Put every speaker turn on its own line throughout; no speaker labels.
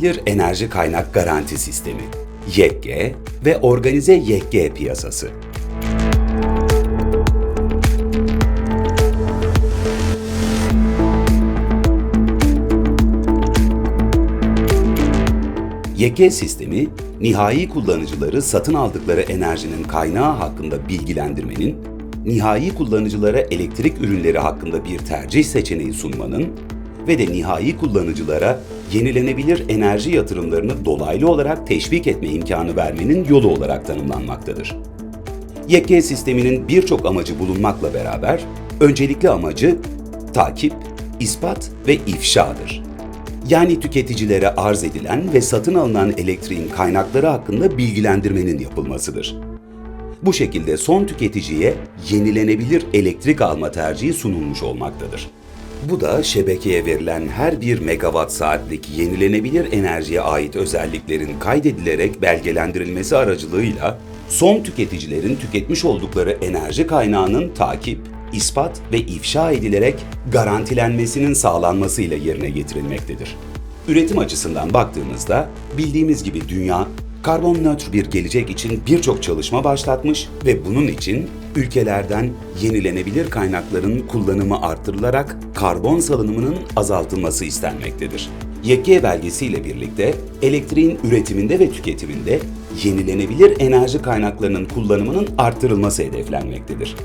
Yenilenebilir Enerji Kaynak Garanti Sistemi, YEGG ve Organize YEGG piyasası. YK sistemi, nihai kullanıcıları satın aldıkları enerjinin kaynağı hakkında bilgilendirmenin, nihai kullanıcılara elektrik ürünleri hakkında bir tercih seçeneği sunmanın ve de nihai kullanıcılara yenilenebilir enerji yatırımlarını dolaylı olarak teşvik etme imkanı vermenin yolu olarak tanımlanmaktadır. YK sisteminin birçok amacı bulunmakla beraber, öncelikli amacı takip, ispat ve ifşadır. Yani tüketicilere arz edilen ve satın alınan elektriğin kaynakları hakkında bilgilendirmenin yapılmasıdır. Bu şekilde son tüketiciye yenilenebilir elektrik alma tercihi sunulmuş olmaktadır. Bu da şebekeye verilen her bir megawatt saatlik yenilenebilir enerjiye ait özelliklerin kaydedilerek belgelendirilmesi aracılığıyla son tüketicilerin tüketmiş oldukları enerji kaynağının takip, ispat ve ifşa edilerek garantilenmesinin sağlanmasıyla yerine getirilmektedir. Üretim açısından baktığımızda bildiğimiz gibi dünya karbon nötr bir gelecek için birçok çalışma başlatmış ve bunun için ülkelerden yenilenebilir kaynakların kullanımı artırılarak karbon salınımının azaltılması istenmektedir. YK belgesiyle birlikte elektriğin üretiminde ve tüketiminde yenilenebilir enerji kaynaklarının kullanımının artırılması hedeflenmektedir.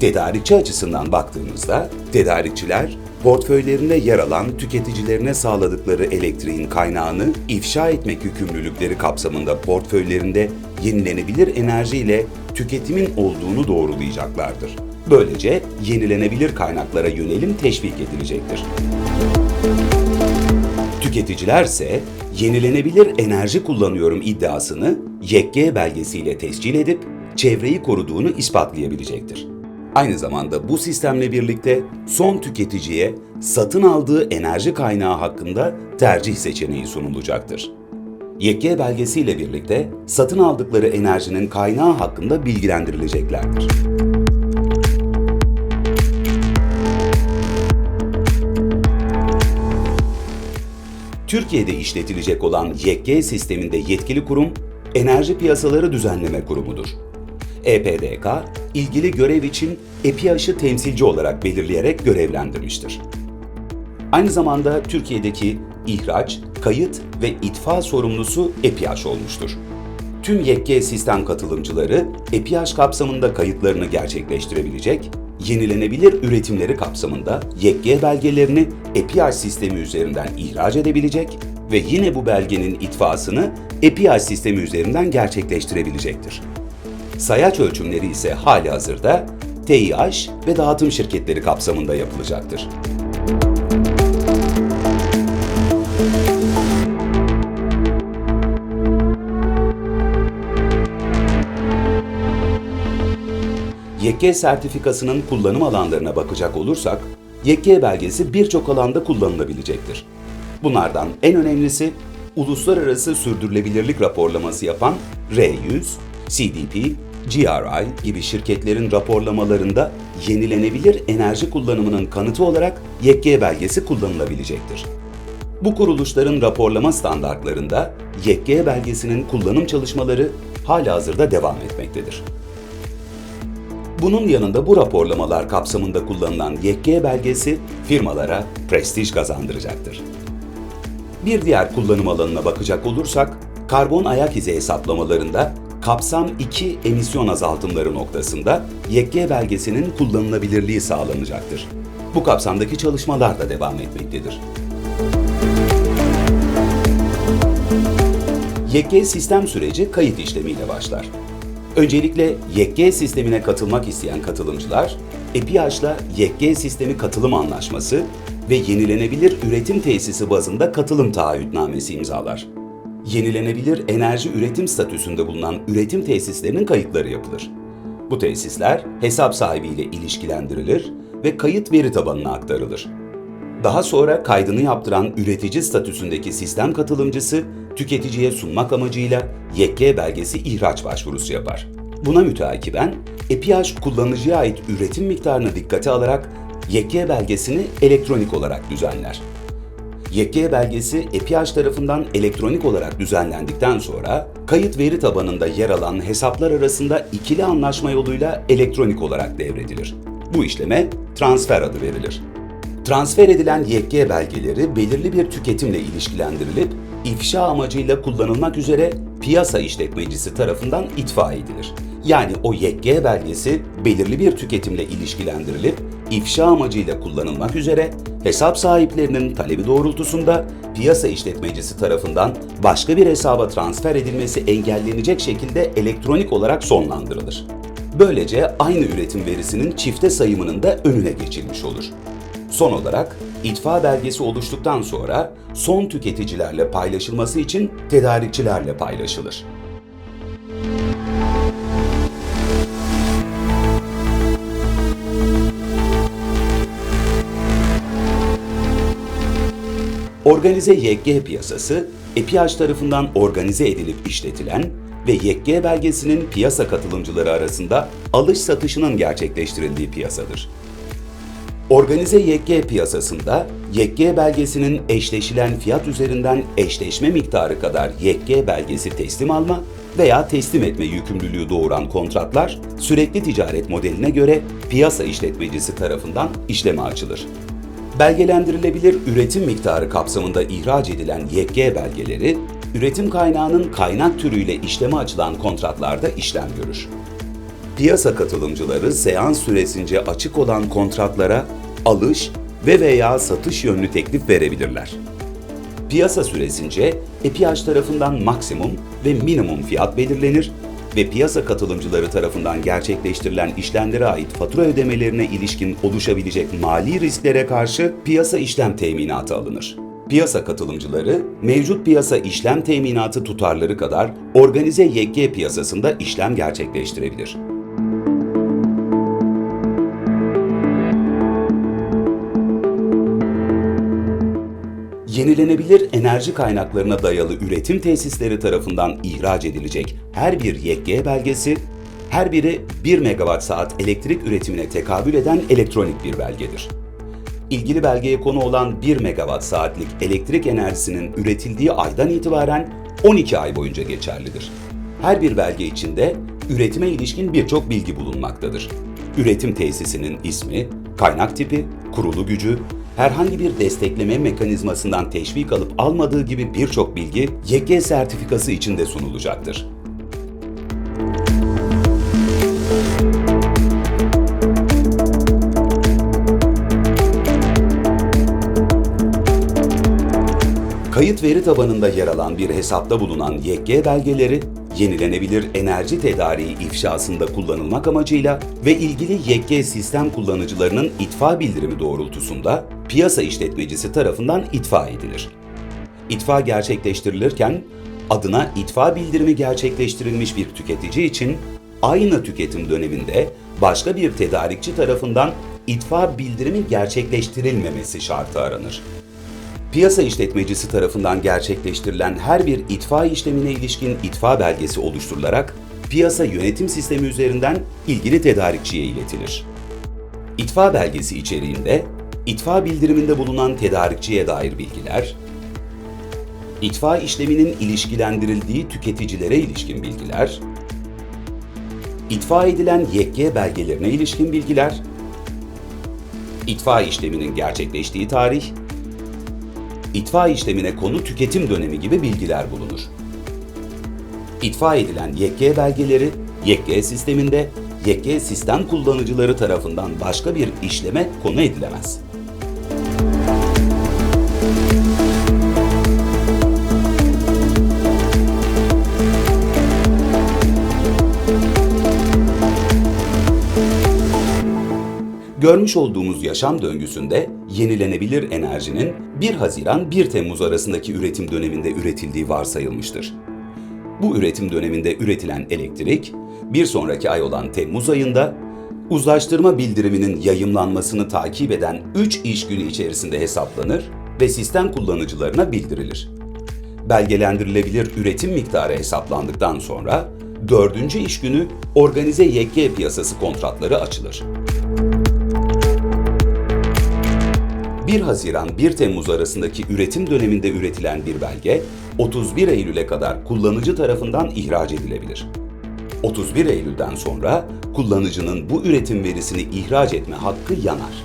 Tedarikçi açısından baktığımızda, tedarikçiler portföylerinde yer alan tüketicilerine sağladıkları elektriğin kaynağını ifşa etmek yükümlülükleri kapsamında portföylerinde yenilenebilir enerji ile tüketimin olduğunu doğrulayacaklardır. Böylece yenilenebilir kaynaklara yönelim teşvik edilecektir. Tüketiciler ise yenilenebilir enerji kullanıyorum iddiasını YEGG belgesiyle tescil edip çevreyi koruduğunu ispatlayabilecektir. Aynı zamanda bu sistemle birlikte son tüketiciye satın aldığı enerji kaynağı hakkında tercih seçeneği sunulacaktır. YK belgesiyle birlikte satın aldıkları enerjinin kaynağı hakkında bilgilendirileceklerdir. Türkiye'de işletilecek olan YK sisteminde yetkili kurum Enerji Piyasaları Düzenleme Kurumu'dur. EPDK, ilgili görev için EPİAŞ'ı temsilci olarak belirleyerek görevlendirmiştir. Aynı zamanda Türkiye'deki ihraç, kayıt ve itfa sorumlusu EPİAŞ olmuştur. Tüm YEKK sistem katılımcıları EPİAŞ kapsamında kayıtlarını gerçekleştirebilecek, yenilenebilir üretimleri kapsamında YEKK belgelerini EPİAŞ sistemi üzerinden ihraç edebilecek ve yine bu belgenin itfasını EPİAŞ sistemi üzerinden gerçekleştirebilecektir. Sayaç ölçümleri ise hali hazırda TİH ve dağıtım şirketleri kapsamında yapılacaktır. YK sertifikasının kullanım alanlarına bakacak olursak, YK belgesi birçok alanda kullanılabilecektir. Bunlardan en önemlisi, uluslararası sürdürülebilirlik raporlaması yapan R100, CDP, GRI gibi şirketlerin raporlamalarında yenilenebilir enerji kullanımının kanıtı olarak YK belgesi kullanılabilecektir. Bu kuruluşların raporlama standartlarında YK belgesinin kullanım çalışmaları halihazırda devam etmektedir. Bunun yanında bu raporlamalar kapsamında kullanılan YK belgesi firmalara prestij kazandıracaktır. Bir diğer kullanım alanına bakacak olursak, karbon ayak izi hesaplamalarında kapsam 2 emisyon azaltımları noktasında YK belgesinin kullanılabilirliği sağlanacaktır. Bu kapsamdaki çalışmalar da devam etmektedir. YK sistem süreci kayıt işlemiyle başlar. Öncelikle YK sistemine katılmak isteyen katılımcılar, EPİAŞ'la YK sistemi katılım anlaşması ve yenilenebilir üretim tesisi bazında katılım taahhütnamesi imzalar. Yenilenebilir enerji üretim statüsünde bulunan üretim tesislerinin kayıtları yapılır. Bu tesisler hesap sahibiyle ilişkilendirilir ve kayıt veri tabanına aktarılır. Daha sonra kaydını yaptıran üretici statüsündeki sistem katılımcısı tüketiciye sunmak amacıyla YK belgesi ihraç başvurusu yapar. Buna müteakiben EPİAŞ kullanıcıya ait üretim miktarını dikkate alarak YK belgesini elektronik olarak düzenler. YK belgesi EPİAŞ tarafından elektronik olarak düzenlendikten sonra kayıt veri tabanında yer alan hesaplar arasında ikili anlaşma yoluyla elektronik olarak devredilir. Bu işleme transfer adı verilir. Transfer edilen YK belgeleri belirli bir tüketimle ilişkilendirilip ifşa amacıyla kullanılmak üzere piyasa işletmecisi tarafından itfa edilir. Yani o YK belgesi belirli bir tüketimle ilişkilendirilip ifşa amacıyla kullanılmak üzere hesap sahiplerinin talebi doğrultusunda piyasa işletmecisi tarafından başka bir hesaba transfer edilmesi engellenecek şekilde elektronik olarak sonlandırılır. Böylece aynı üretim verisinin çifte sayımının da önüne geçilmiş olur. Son olarak itfa belgesi oluştuktan sonra son tüketicilerle paylaşılması için tedarikçilerle paylaşılır. Organize YG piyasası, EPİAŞ tarafından organize edilip işletilen ve YG belgesinin piyasa katılımcıları arasında alış satışının gerçekleştirildiği piyasadır. Organize YG piyasasında YG belgesinin eşleşilen fiyat üzerinden eşleşme miktarı kadar YG belgesi teslim alma veya teslim etme yükümlülüğü doğuran kontratlar sürekli ticaret modeline göre piyasa işletmecisi tarafından işleme açılır. Belgelendirilebilir üretim miktarı kapsamında ihraç edilen YG belgeleri, üretim kaynağının kaynak türüyle işleme açılan kontratlarda işlem görür. Piyasa katılımcıları seans süresince açık olan kontratlara alış ve veya satış yönlü teklif verebilirler. Piyasa süresince EPİAŞ tarafından maksimum ve minimum fiyat belirlenir ve piyasa katılımcıları tarafından gerçekleştirilen işlemlere ait fatura ödemelerine ilişkin oluşabilecek mali risklere karşı piyasa işlem teminatı alınır. Piyasa katılımcıları mevcut piyasa işlem teminatı tutarları kadar organize YG piyasasında işlem gerçekleştirebilir. Yenilenebilir enerji kaynaklarına dayalı üretim tesisleri tarafından ihraç edilecek her bir YG belgesi, her biri 1 megawatt saat elektrik üretimine tekabül eden elektronik bir belgedir. İlgili belgeye konu olan 1 megawatt saatlik elektrik enerjisinin üretildiği aydan itibaren 12 ay boyunca geçerlidir. Her bir belge içinde üretime ilişkin birçok bilgi bulunmaktadır. Üretim tesisinin ismi, kaynak tipi, kurulu gücü, herhangi bir destekleme mekanizmasından teşvik alıp almadığı gibi birçok bilgi YG sertifikası içinde sunulacaktır. Kayıt veri tabanında yer alan bir hesapta bulunan YG belgeleri, yenilenebilir enerji tedariği ifşasında kullanılmak amacıyla ve ilgili YG sistem kullanıcılarının itfa bildirimi doğrultusunda piyasa işletmecisi tarafından itfa edilir. İtfa gerçekleştirilirken adına itfa bildirimi gerçekleştirilmiş bir tüketici için aynı tüketim döneminde başka bir tedarikçi tarafından itfa bildirimi gerçekleştirilmemesi şartı aranır. Piyasa işletmecisi tarafından gerçekleştirilen her bir itfa işlemine ilişkin itfa belgesi oluşturularak piyasa yönetim sistemi üzerinden ilgili tedarikçiye iletilir. İtfa belgesi içeriğinde itfa bildiriminde bulunan tedarikçiye dair bilgiler, itfa işleminin ilişkilendirildiği tüketicilere ilişkin bilgiler, itfa edilen YG belgelerine ilişkin bilgiler, itfa işleminin gerçekleştiği tarih, itfa işlemine konu tüketim dönemi gibi bilgiler bulunur. İtfa edilen YG belgeleri YG sisteminde YG sistem kullanıcıları tarafından başka bir işleme konu edilemez. Görmüş olduğumuz yaşam döngüsünde yenilenebilir enerjinin 1 Haziran 1 Temmuz arasındaki üretim döneminde üretildiği varsayılmıştır. Bu üretim döneminde üretilen elektrik bir sonraki ay olan Temmuz ayında uzlaştırma bildiriminin yayımlanmasını takip eden 3 iş günü içerisinde hesaplanır ve sistem kullanıcılarına bildirilir. Belgelendirilebilir üretim miktarı hesaplandıktan sonra 4. iş günü organize YG piyasası kontratları açılır. 1 Haziran 1 Temmuz arasındaki üretim döneminde üretilen bir belge 31 Eylül'e kadar kullanıcı tarafından ihraç edilebilir. 31 Eylül'den sonra kullanıcının bu üretim verisini ihraç etme hakkı yanar.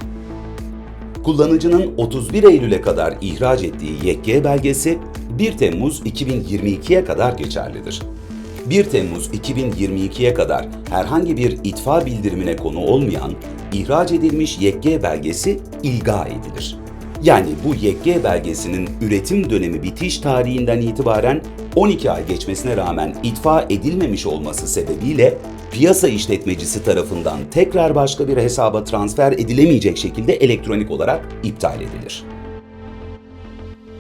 Kullanıcının 31 Eylül'e kadar ihraç ettiği YG belgesi 1 Temmuz 2022'ye kadar geçerlidir. 1 Temmuz 2022'ye kadar herhangi bir itfa bildirimine konu olmayan ihraç edilmiş YG belgesi ilga edilir. Yani bu YG belgesinin üretim dönemi bitiş tarihinden itibaren 12 ay geçmesine rağmen itfa edilmemiş olması sebebiyle piyasa işletmecisi tarafından tekrar başka bir hesaba transfer edilemeyecek şekilde elektronik olarak iptal edilir.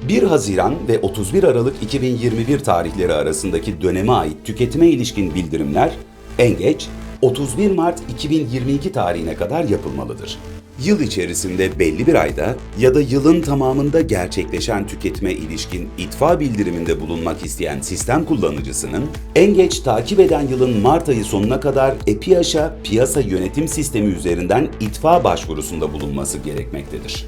1 Haziran ve 31 Aralık 2021 tarihleri arasındaki döneme ait tüketime ilişkin bildirimler en geç 31 Mart 2022 tarihine kadar yapılmalıdır. Yıl içerisinde belli bir ayda ya da yılın tamamında gerçekleşen tüketime ilişkin itfa bildiriminde bulunmak isteyen sistem kullanıcısının en geç takip eden yılın Mart ayı sonuna kadar EPİAŞ'a piyasa yönetim sistemi üzerinden itfa başvurusunda bulunması gerekmektedir.